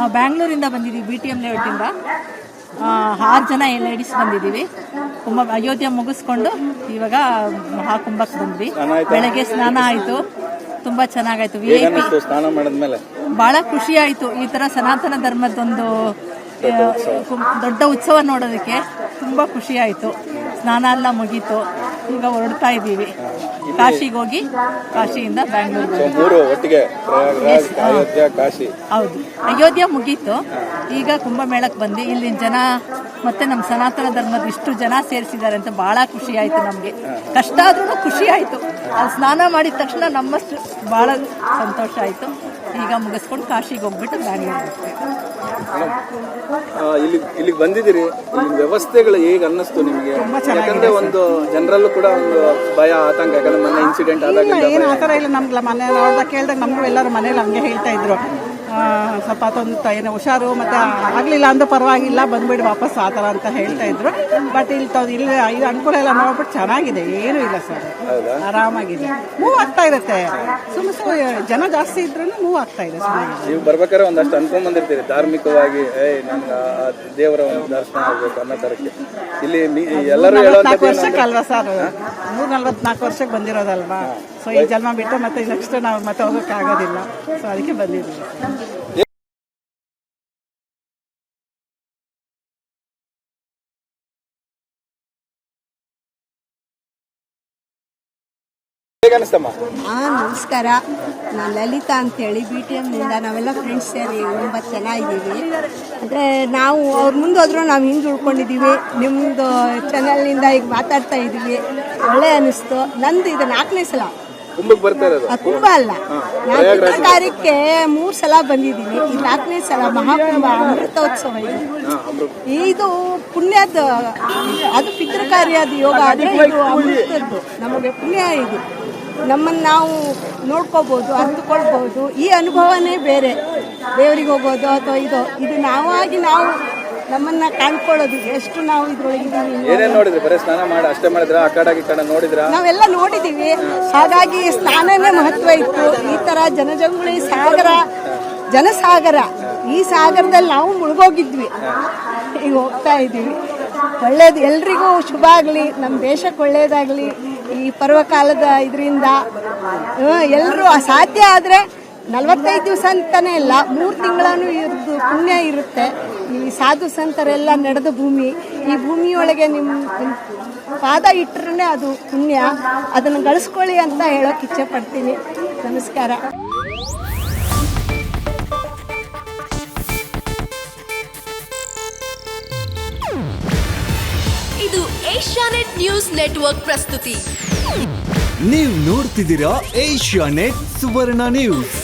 ನಾವು ಬ್ಯಾಂಗ್ಳೂರಿಂದ ಬಂದಿದ್ದೀವಿ B T M ಲೇಔಟಿಂದ ಆರು ಜನ ಲೇಡೀಸ್ ಬಂದಿದ್ದೀವಿ. ಕುಂಭ ಅಯೋಧ್ಯೆ ಮುಗಿಸ್ಕೊಂಡು ಇವಾಗ ಮಹಾಕುಂಭಕ್ಕೆ ಬಂದ್ವಿ. ಬೆಳಗ್ಗೆ ಸ್ನಾನ ಆಯಿತು. ತುಂಬ ಚೆನ್ನಾಗಾಯ್ತು. ವಿ ಐ ಪಿ ಸ್ನಾನ ಮಾಡಿದ್ಮೇಲೆ? ಬಹಳ ಖುಷಿ ಆಯಿತು ಈ ಥರ ಸನಾತನ ಧರ್ಮದೊಂದು ದೊಡ್ಡ ಉತ್ಸವ ನೋಡೋದಕ್ಕೆ. ತುಂಬ ಖುಷಿ ಆಯಿತು. ಸ್ನಾನ ಎಲ್ಲ ಮುಗೀತು. ಈಗ ಹೊರಡ್ತಾ ಇದ್ದೀವಿ. ಕಾಶಿಗೆ ಹೋಗಿ ಕಾಶಿಯಿಂದ ಬ್ಯಾಂಗ್ಳೂರು ಒಟ್ಟಿಗೆ ಕಾಶಿ. ಹೌದು. ಅಯೋಧ್ಯೆ ಮುಗೀತು. ಈಗ ಕುಂಭಮೇಳಕ್ಕೆ ಬಂದು ಇಲ್ಲಿನ ಜನ ಮತ್ತೆ ನಮ್ಮ ಸನಾತನ ಧರ್ಮದ ಇಷ್ಟು ಜನ ಸೇರಿಸಿದ್ದಾರೆ ಅಂತ ಬಹಳ ಖುಷಿ ಆಯ್ತು ನಮಗೆ. ಕಷ್ಟ ಆದ್ರೂ ಖುಷಿ ಆಯ್ತು. ಅಲ್ಲಿ ಸ್ನಾನ ಮಾಡಿದ ತಕ್ಷಣ ನಮ್ಮಷ್ಟು ಬಹಳ ಸಂತೋಷ ಆಯ್ತು. ಈಗ ಮುಗಿಸ್ಕೊಂಡು ಕಾಶಿಗೆ ಹೋಗ್ಬಿಟ್ಟು ಬ್ಯಾಂಗ್ಳೂರ್ ಹೋಗ್ತೀವಿ. ಇಲ್ಲಿ ಇಲ್ಲಿಗೆ ಬಂದಿದ್ದೀರಿ. ಇಲ್ಲಿ ವ್ಯವಸ್ಥೆಗಳು ಹೇಗೆ ಅನ್ನಿಸ್ತು ನಿಮಗೆ? ಯಾಕಂದ್ರೆ ಒಂದು ಜನರಲ್ಲೂ ಕೂಡ ಒಂದು ಭಯ ಆತಂಕ ಯಾಕಂದ್ರೆ ಮೊನ್ನೆ ಇನ್ಸಿಡೆಂಟ್ ಆದಾಗ ಏನು ಆ ಥರ ಇಲ್ಲ. ನಮ್ಗೆ ಮನೆ ಕೇಳಿದಾಗ ನಮಗೂ ಎಲ್ಲರೂ ಮನೇಲಿ ಹಂಗೆ ಹೇಳ್ತಾ ಇದ್ರು. ಸ್ವಲ್ಪ ಅದೊಂದು ಏನೋ ಹುಷಾರು ಮತ್ತೆ ಆಗಲಿಲ್ಲ ಅಂದ್ರೆ ಪರವಾಗಿಲ್ಲ ಬಂದ್ಬಿಡಿ ವಾಪಸ್ ಆ ಥರ ಅಂತ ಹೇಳ್ತಾ ಇದ್ರು. ಬಟ್ ಇಲ್ಲಿ ತಾವ್ ಇಲ್ಲಿ ಇದು ಅನುಕೂಲ ಎಲ್ಲ ನೋಡ್ಬಿಟ್ಟು ಚೆನ್ನಾಗಿದೆ ಏನೂ ಇಲ್ಲ ಸರ್. ಆರಾಮಾಗಿದೆ. ಮೂವ್ ಆಗ್ತಾ ಇರುತ್ತೆ. ಸುಮ್ಮ ಸುಮ್ಮನೆ ಜನ ಜಾಸ್ತಿ ಇದ್ರೂ ಮೂವ್ ಆಗ್ತಾ ಇದೆ ನೀವು ಬರ್ಬೇಕಾದ್ರೆ ಒಂದಷ್ಟು ಅನ್ಕೊಂಡ್ ಬಂದಿರ್ತೀರಿ. ಧಾರ್ಮಿಕವಾಗಿ ಏಯ್ ನನ್ಗೆ ದೇವರ ಒಂದು ದರ್ಶನ ಆಗ್ಬೇಕು ಅನ್ನೋ ತರಕ್ಕೆ. ಇಲ್ಲಿ ಮಿ- ಎಲ್ಲರೂ ನಾಲ್ಕು ವರ್ಷಕ್ಕೆ ಅಲ್ವಾ ಸರ್? ನೂರ ನಲ್ವತ್ನಾಲ್ಕು ವರ್ಷಕ್ಕೆ ಬಂದಿರೋದಲ್ವಾ? ಸೊ ಈ ಜನ್ಮ ಬಿಟ್ಟು ಮತ್ತೆ ನೆಕ್ಸ್ಟ್ ನಾವು ಮತ್ತೆ ಹೋಗಕ್ಕೆ ಆಗೋದಿಲ್ಲ. ಸೊ ಅದಕ್ಕೆ ಬಂದಿದ್ದೀವಿ. ಹಾ ನಮಸ್ಕಾರ. ನಾನು ಲಲಿತಾ ಅಂತೇಳಿ ಬಿ ಟಿ ನಿಂದ ನಾವೆಲ್ಲ ಫ್ರೆಂಡ್ಸ್ ಸೇರಿ ಒಂಬತ್ತು ಜನ ಅಂದ್ರೆ ಅಂದರೆ ನಾವು ಅವ್ರ ಮುಂದೆ ಹೋದ್ರು ನಾವು ಹಿಂದೆ ನಿಮ್ದು ನಿಮ್ಮದು ಚಾನಲ್ನಿಂದ ಈಗ ಮಾತಾಡ್ತಾ ಇದೀವಿ ಒಳ್ಳೆ ಅನಿಸ್ತು. ನಂದು ಇದು ನಾಲ್ಕನೇ ಸಲ. ಕುಂಭಕ್ಕೆ ಬರ್ತಾ ಇರೋದು? ಆ, ಕುಂಭ ಅಲ್ಲ. ನಾನು ಮೂರು ಸಲ ಬಂದಿದ್ದೀನಿ. ಈ ನಾಲ್ಕನೇ ಸಲ ಮಹಾಕುಂಭ ಅಮೃತೋತ್ಸವ ಇದು. ಇದು ಪುಣ್ಯದ ಅದು ಪಿತೃಕಾರಿ ಕಾರ್ಯದ ಯೋಗ ಆದರೆ ಇದು ಅಮೃತದ್ದು. ನಮಗೆ ಪುಣ್ಯ ಇದು. ನಮ್ಮನ್ನ ನಾವು ನೋಡ್ಕೋಬಹುದು ಅರ್ಥಕೊಳ್ಬಹುದು ಈ ಅನುಭವನೇ ಬೇರೆ. ದೇವರಿಗೆ ಹೋಗೋದು ಅಥವಾ ಇದು. ಇದು ನಾವಾಗಿ ನಾವು ನಮ್ಮನ್ನ ಕಾಣ್ಕೊಳ್ಳೋದು ಎಷ್ಟು ನಾವು ಇದ್ರೊಳಗಿದ್ದೀವಿ ಏನೇನ್ ನೋಡಿದ್ರಿ? ಬರೀ ಸ್ನಾನ ಮಾಡಿ ಅಷ್ಟೇ ಮಾಡಿದ್ರ? ಆ ಕಡೆ ಈ ಕಡೆ ನೋಡಿದ್ರ? ನಾವೆಲ್ಲ ನೋಡಿದೀವಿ. ಹಾಗಾಗಿ ಸ್ನಾನನೇ ಮಹತ್ವ ಇತ್ತು. ಈ ತರ ಜನಜಂಗುಳಿ ಸಾಗರ ಜನಸಾಗರ. ಈ ಸಾಗರದಲ್ಲಿ ನಾವು ಮುಳುಗೋಗಿದ್ವಿ. ಈಗ ಹೋಗ್ತಾ ಇದ್ದೀವಿ ಒಳ್ಳೇದು ಎಲ್ರಿಗೂ ಶುಭ ಆಗಲಿ. ನಮ್ಮ ದೇಶಕ್ಕೆ ಒಳ್ಳೇದಾಗಲಿ. ಈ ಪರ್ವಕಾಲದ ಇದರಿಂದ ಎಲ್ಲರೂ ಅಸಾಧ್ಯ ಆದರೆ ನಲವತ್ತೈದು ದಿವಸ ಅಂತಾನೆ ಇಲ್ಲ ಮೂರು ತಿಂಗಳೂ ಇರ್ದು ಪುಣ್ಯ ಇರುತ್ತೆ. ಈ ಸಾಧು ಸಂತರೆಲ್ಲ ನಡೆದ ಭೂಮಿ ಈ ಭೂಮಿಯೊಳಗೆ ನಿಮ್ಮ ನಿಮ್ಮ ಪಾದ ಇಟ್ಟರೆ ಅದು ಪುಣ್ಯ. ಅದನ್ನು ಗಳಿಸ್ಕೊಳ್ಳಿ ಅಂತ ಹೇಳೋಕೆ ಇಚ್ಛೆ ಪಡ್ತೀನಿ ನಮಸ್ಕಾರ. ಇದು ಏಷ್ಯಾನೆಟ್ ನ್ಯೂಸ್ ನೆಟ್ವರ್ಕ್ ಪ್ರಸ್ತುತಿ. ನೀವು ನೋಡ್ತಿದ್ದೀರಾ ಏಷ್ಯಾ ನೆಟ್ ಸುವರ್ಣ ನ್ಯೂಸ್.